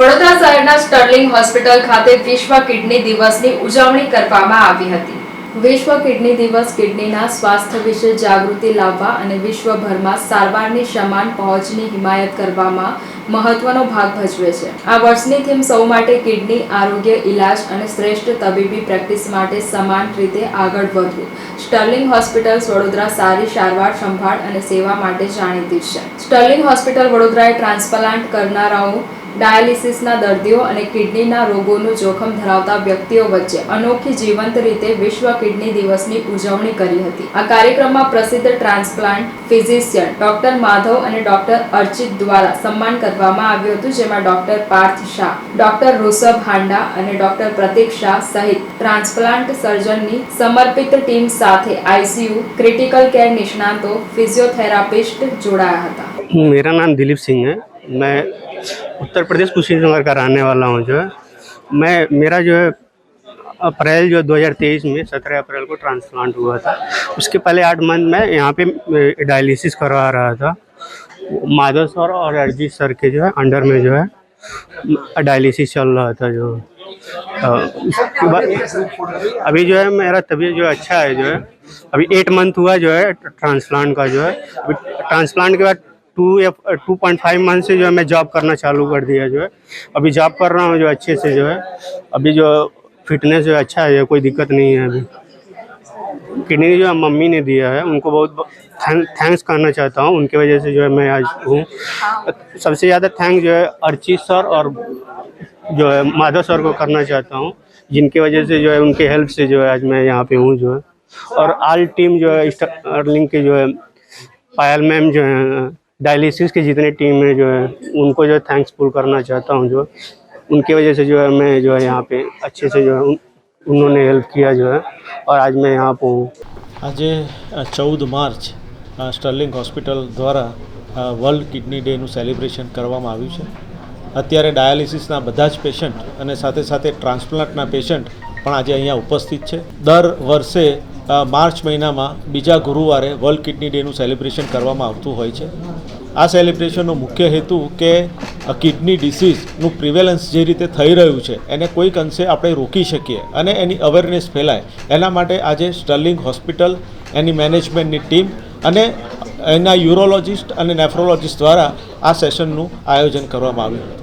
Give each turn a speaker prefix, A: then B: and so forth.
A: વડોદરા શહેરના Sterling hospital ખાતે વિશ્વ કિડની દિવસની ઉજવણી કરવામાં આવી હતી. વિશ્વ કિડની દિવસ કિડનીના સ્વાસ્થ્ય વિશે જાગૃતિ લાવવા અને વિશ્વભરમાં સારવારની સમાન પહોંચની હિમાયત કરવામાં મહત્વનો ભાગ ભજવે છે. આ વર્ષની થીમ સૌ માટે કિડની, આરોગ્ય ઇલાજ અને શ્રેષ્ઠ તબીબી પ્રેક્ટિસ માટે સમાન રીતે આગળ વધવું. સ્ટર્લિંગ હોસ્પિટલ વડોદરા સારી સારવાર, સંભાળ અને સેવા માટે જાણીતી છે. સ્ટર્લિંગ હોસ્પિટલ વડોદરાએ ટ્રાન્સપ્લાન્ટ કરનારાઓ ડાયાલિસિસના દર્દીઓ અને કિડનીના રોગોનું જોખમ ધરાવતા વ્યક્તિઓ વચ્ચે અનોખી જીવંત રીતે વિશ્વ કિડની દિવસની ઉજવણી કરી હતી. આ કાર્યક્રમમાં પ્રસિદ્ધ ટ્રાન્સપ્લાન્ટ ફિઝિશિયન ડોક્ટર માધવ અને ડોક્ટર અર્ચિત દ્વારા સન્માન કરવામાં આવ્યું હતું, જેમાં ડોક્ટર પાર્થ શાહ, ડોક્ટર ઋષભ હાંડા અને ડોક્ટર પ્રતિક શાહ સહિત ટ્રાન્સપ્લાન્ટ સર્જનની સમર્પિત ટીમ સાથે આઈસીયુ ક્રિટિકલ કેર નિષ્ણાતો, ફિઝિયોથેરાપિસ્ટ જોડાયા હતા.
B: મેરા નામ દિલીપ સિંહ મેં उत्तर प्रदेश कुशीनगर का रहने वाला हूँ जो है। मैं, मेरा जो है, अप्रैल जो 2023 में 17 अप्रैल को ट्रांसप्लांट हुआ था। उसके पहले आठ मंथ में यहाँ पे डायलिसिस करवा रहा था। माधव सर और अरजीत सर के जो है, अंडर में जो है, डायलिसिस चल रहा था जो। अभी जो है, मेरा तबीयत जो अच्छा है जो है। अभी एट मंथ हुआ जो है, ट्रांसप्लांट का जो है। ट्रांसप्लांट के बाद टू या टू पॉइंट फाइव मंथ से जो है मैं जॉब करना चालू कर दिया जो है। अभी जॉब कर रहा हूँ जो अच्छे से जो है। अभी जो फिटनेस जो अच्छा है, कोई दिक्कत नहीं है अभी। किडनी जो है मम्मी ने दिया है, उनको बहुत थैंक्स करना चाहता हूँ। उनकी वजह से जो है मैं आज हूँ। सबसे ज़्यादा थैंक जो है अर्चित सर और जो है माधव सर को करना चाहता हूँ, जिनकी वजह से जो है उनके हेल्प से जो है आज मैं यहाँ पे हूँ जो है। और आल टीम जो है स्टारलिंग के जो है, पायल मैम जो है डायलिसिस की जितनी टीम है जो है उनको जो है थैंक्सफुल करना चाहता हूँ जो उनकी वजह से जो है मैं जो है यहाँ पे अच्छे से जो है उन, उन्होंने हेल्प किया जो है और आज मैं यहाँ पे हूँ
C: આજે ચૌદ માર્ચ અ, સ્ટર્લિંગ હોસ્પિટલ દ્વારા અ, વર્લ્ડ કિડની ડેનું સેલિબ્રેશન કરવામાં આવ્યું છે અત્યારે ડાયાલિસિસના બધા જ પેશન્ટ અને સાથે સાથે ટ્રાન્સપ્લાન્ટના પેશન્ટ પણ આજે અહીંયા ઉપસ્થિત છે દર વર્ષે અ, માર્ચ મહિનામાં બીજા ગુરુવારે વર્લ્ડ કિડની ડેનું સેલિબ્રેશન કરવામાં આવતું હોય છે. આ સેલિબ્રેશનનો મુખ્ય હેતુ કે કિડની ડિસીઝનું પ્રિવેલન્સ જે રીતે થઈ રહ્યું છે, એને કોઈક અંશે આપણે રોકી શકીએ અને એની અવેરનેસ ફેલાય. એના માટે આજે સ્ટર્લિંગ હોસ્પિટલ, એની મેનેજમેન્ટની ટીમ અને એના યુરોલોજિસ્ટ અને નેફ્રોલોજિસ્ટ દ્વારા આ સેશનનું આયોજન કરવામાં આવ્યું હતું.